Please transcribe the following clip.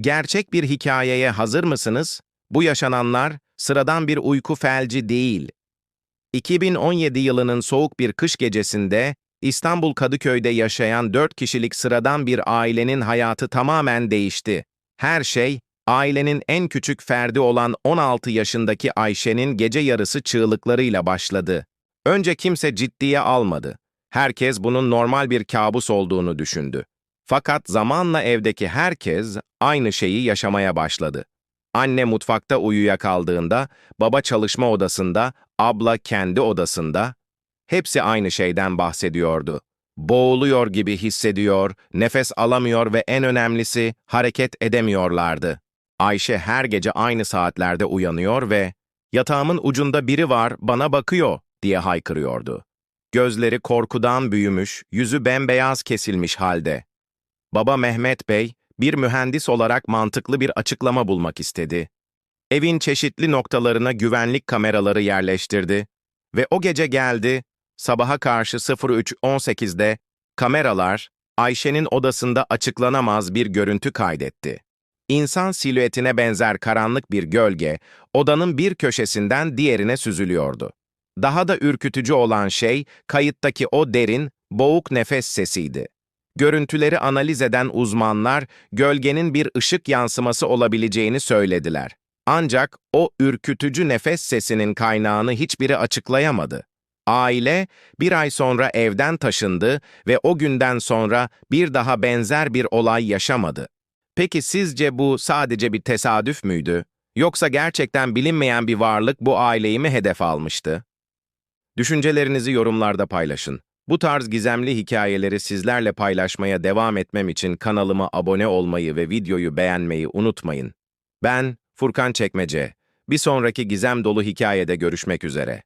Gerçek bir hikayeye hazır mısınız? Bu yaşananlar sıradan bir uyku felci değil. 2017 yılının soğuk bir kış gecesinde İstanbul Kadıköy'de yaşayan 4 kişilik sıradan bir ailenin hayatı tamamen değişti. Her şey, ailenin en küçük ferdi olan 16 yaşındaki Ayşe'nin gece yarısı çığlıklarıyla başladı. Önce kimse ciddiye almadı. Herkes bunun normal bir kabus olduğunu düşündü. Fakat zamanla evdeki herkes aynı şeyi yaşamaya başladı. Anne mutfakta uyuyakaldığında, baba çalışma odasında, abla kendi odasında, hepsi aynı şeyden bahsediyordu. Boğuluyor gibi hissediyor, nefes alamıyor ve en önemlisi hareket edemiyorlardı. Ayşe her gece aynı saatlerde uyanıyor ve "Yatağımın ucunda biri var, bana bakıyor." diye haykırıyordu. Gözleri korkudan büyümüş, yüzü bembeyaz kesilmiş halde. Baba Mehmet Bey, bir mühendis olarak mantıklı bir açıklama bulmak istedi. Evin çeşitli noktalarına güvenlik kameraları yerleştirdi ve o gece geldi, sabaha karşı 03.18'de kameralar Ayşe'nin odasında açıklanamaz bir görüntü kaydetti. İnsan silüetine benzer karanlık bir gölge odanın bir köşesinden diğerine süzülüyordu. Daha da ürkütücü olan şey kayıttaki o derin, boğuk nefes sesiydi. Görüntüleri analiz eden uzmanlar gölgenin bir ışık yansıması olabileceğini söylediler. Ancak o ürkütücü nefes sesinin kaynağını hiçbiri açıklayamadı. Aile bir ay sonra evden taşındı ve o günden sonra bir daha benzer bir olay yaşamadı. Peki sizce bu sadece bir tesadüf müydü? Yoksa gerçekten bilinmeyen bir varlık bu aileyi mi hedef almıştı? Düşüncelerinizi yorumlarda paylaşın. Bu tarz gizemli hikayeleri sizlerle paylaşmaya devam etmem için kanalıma abone olmayı ve videoyu beğenmeyi unutmayın. Ben Furkan Çekmece. Bir sonraki gizem dolu hikayede görüşmek üzere.